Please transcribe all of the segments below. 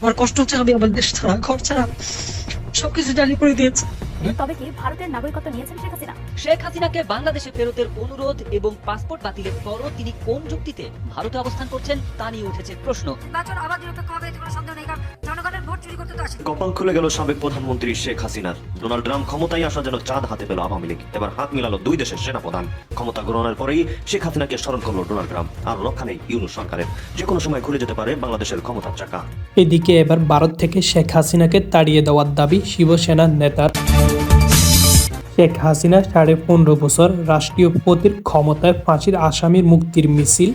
আমার কষ্ট হচ্ছে আমি আমার দেশ ছাড়া ঘর ছাড়া সবকিছু জানি করে দিয়েছে। তবে কি ভারতের নাগরিকত্ব নিয়েছেন শেখ হাসিনা? শেখ হাসিনাকে বাংলাদেশে ফেরতের অনুরোধ এবং পাসপোর্ট বাতিলের পরও তিনি কোন যুক্তিতে ভারতে অবস্থান করছেন তা নিয়ে উঠেছে প্রশ্ন। নির্বাচন আবার নিরপেক্ষ হবে সন্দেহ কপাল খুলে গেল সাবেক প্রধানমন্ত্রী শেখ হাসিনার। ডোনাল্ড ট্রাম্প ক্ষমতায় আসা যেন চাঁদ হাতে পেল আওয়ামী লীগ। এবার হাত মিলালো দুই দেশের সেনাপ্রধান। ক্ষমতা গ্রহণের পরেই শেখ হাসিনাকে স্মরণ করল ডোনাল্ড ট্রাম্প। আর রক্ষা নেই ইউনুস সরকারের। যে কোনো সময় খুলে যেতে পারে বাংলাদেশের ক্ষমতার চাকা। এদিকে এবার ভারত থেকে শেখ হাসিনাকে তাড়িয়ে দেওয়ার দাবি শিবসেনার নেতার। শেখ হাসিনা সাড়ে পনেরো বছর রাষ্ট্রপতির ক্ষমতায় ফাঁসির আসামির মুক্তির মিছিল।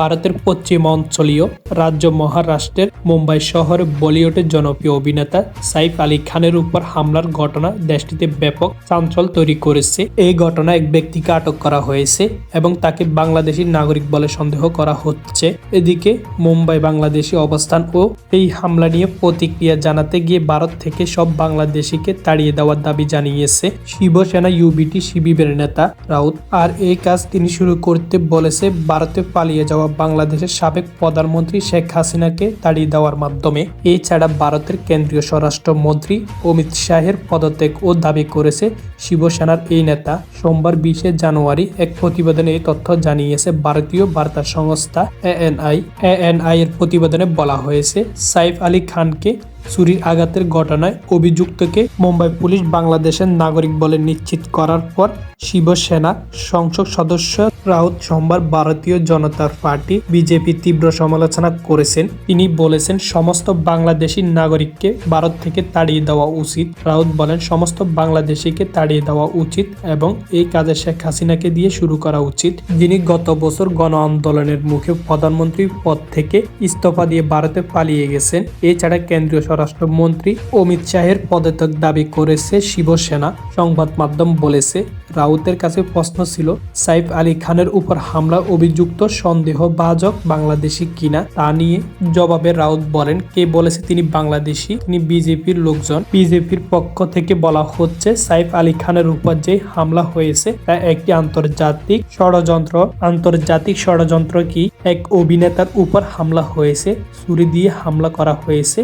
ভারতের পশ্চিম অঞ্চলীয় রাজ্য মহারাষ্ট্রের মুম্বাই শহরে বলিউডের জনপ্রিয় অভিনেতা সাইফ আলী খানের উপর হামলার ঘটনা দেশটিতে ব্যাপক চাঞ্চল তৈরি করেছে। এই ঘটনায় এক ব্যক্তিকে আটক করা হয়েছে এবং তাকে বাংলাদেশি নাগরিক বলে সন্দেহ করা হচ্ছে। এদিকে মুম্বাই বাংলাদেশি অবস্থান ও এই হামলা নিয়ে প্রতিক্রিয়া জানাতে গিয়ে ভারত থেকে সব বাংলাদেশিকে তাড়িয়ে দেওয়ার দাবি জানিয়েছে শিবসেনা ইউবিটি শিবিরের নেতা রাউত। আর এই কাজ তিনি শুরু করতে বলেছে, ভারতে পালিয়ে যাওয়া বাংলাদেশের সাবেক প্রধানমন্ত্রী শেখ হাসিনাকে তাড়িয়ে দেওয়ার মাধ্যমে এছাড়া ভারতের কেন্দ্রীয় স্বরাষ্ট্রমন্ত্রী অমিত শাহের পদত্যাগ ও দাবি করেছে শিবসেনার এই নেতা। সোমবার বিশে জানুয়ারি এক প্রতিবেদনে এই তথ্য জানিয়েছে, ভারতীয় বার্তা সংস্থা এএনআই। এএনআই এর প্রতিবেদনে বলা হয়েছে, সাইফ আলী খানকে চুরির আঘাতের ঘটনায় অভিযুক্তকে মুম্বাই পুলিশ বাংলাদেশের নাগরিক বলে নিশ্চিত করার পর শিবসেনা সংসদ সদস্য রাউত সোমবার ভারতীয় জনতার পার্টি বিজেপি তীব্র সমালোচনা করেছেন। তিনি বলেছেন, সমস্ত বাংলাদেশি নাগরিককে ভারত থেকে তাড়িয়ে দেওয়া উচিত। রাউত বলেন, সমস্ত বাংলাদেশিকে তাড়িয়ে দেওয়া উচিত এবং এই কাজে শেখ হাসিনাকে দিয়ে শুরু করা উচিত। যিনি গত বছর গণ আন্দোলনের মুখে প্রধানমন্ত্রী পদ থেকে ইস্তফা দিয়ে ভারতে পালিয়ে গেছেন এছাড়া কেন্দ্রীয় স্বরাষ্ট্রমন্ত্রী অমিত শাহের পদত্যাগ দাবি করেছে শিবসেনা, সংবাদ মাধ্যম বলেছে। রাউতের কাছে প্রশ্ন ছিল, সাইফ আলী খানের উপর হামলা অভিযুক্ত সন্দেহ সন্দেহভাজক বাংলাদেশি কিনা তা নিয়ে। জবাবে রাউত বলেন, কে বলেছে তিনি বাংলাদেশি, তিনি বিজেপির লোকজন। বিজেপির পক্ষ থেকে বলা হচ্ছে, সাইফ আলী খানের উপর যে হামলা হয়েছে তা একটি আন্তর্জাতিক ষড়যন্ত্র। আন্তর্জাতিক ষড়যন্ত্র কি? এক অভিনেতার উপর হামলা হয়েছে, ছুরি দিয়ে হামলা করা হয়েছে।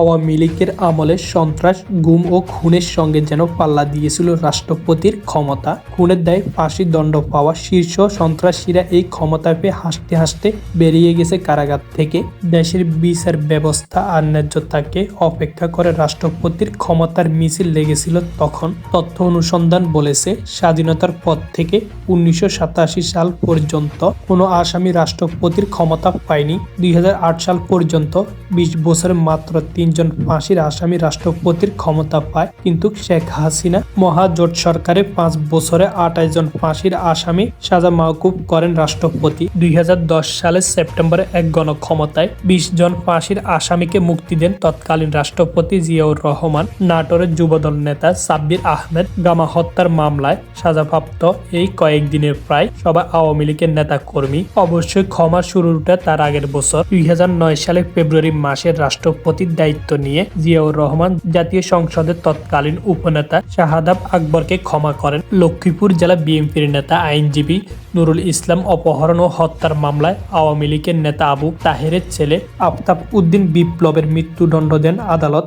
আওয়ামী লীগের আমলে সন্ত্রাস, গুম ও খুনের সঙ্গে যেন পাল্লা দিয়েছিল রাষ্ট্রপতির ক্ষমতা। খুনের দায়ে ফাঁসি দণ্ড পাওয়া শীর্ষ সন্ত্রাসীরা এই ক্ষমতা পেয়ে হাসতে হাসতে বেরিয়ে গেছে কারাগার থেকে। দেশের বিচার ব্যবস্থা আর ন্যায্যতাকে অপেক্ষা করে রাষ্ট্রপতির ক্ষমতার মিছিল লেগেছিল তখন। তথ্য অনুসন্ধান বলেছে, স্বাধীনতার পর থেকে উনিশশো সাতাশি সাল পর্যন্ত কোনো আসামি রাষ্ট্রপতির ক্ষমতা পায়নি। দুই হাজার আট সাল পর্যন্ত বিশ বছরে মাত্র তিনজন ফাঁসির আসামি রাষ্ট্রপতির ক্ষমতা পায়। কিন্তু শেখ হাসিনা মহাজোট সরকারে পাঁচ বছরে আঠাশ জন ফাঁসির আসামি সাজা মাহকুব করেন রাষ্ট্রপতি। দুই হাজার দশ সালের সেপ্টেম্বরে এক গণক্ষমতায় বিশ জন ফাঁসির আসামিকে মুক্তি দেন তৎকালীন রাষ্ট্রপতি জিয়াউর রহমান। নাটোরের যুবদল নেতা সাব্বির আহমেদ গামা হত্যার মামলায় সাজাপ্রাপ্ত এই কয়েকদিনের প্রায় সবাই আওয়ামী লীগের নেতা কর্মী অবশ্যই ক্ষমা শুরুটা তার আগের বছর। দুই হাজার নয় সালে ফেব্রুয়ারি মাসের রাষ্ট্রপতির দায়িত্ব নিয়ে জিয়াউর রহমান জাতীয় সংসদের তৎকালীন উপনেতা শাহাদাব আকবরকে ক্ষমা করেন। লক্ষ্মীপুর জেলা বিএনপির নেতা আইনজীবী নুরুল ইসলাম অপহরণ ও হত্যার মামলায় আওয়ামী লীগের নেতা আবু তাহেরের ছেলে আফতাব উদ্দিন বিপ্লবের মৃত্যুদণ্ড দেন আদালত।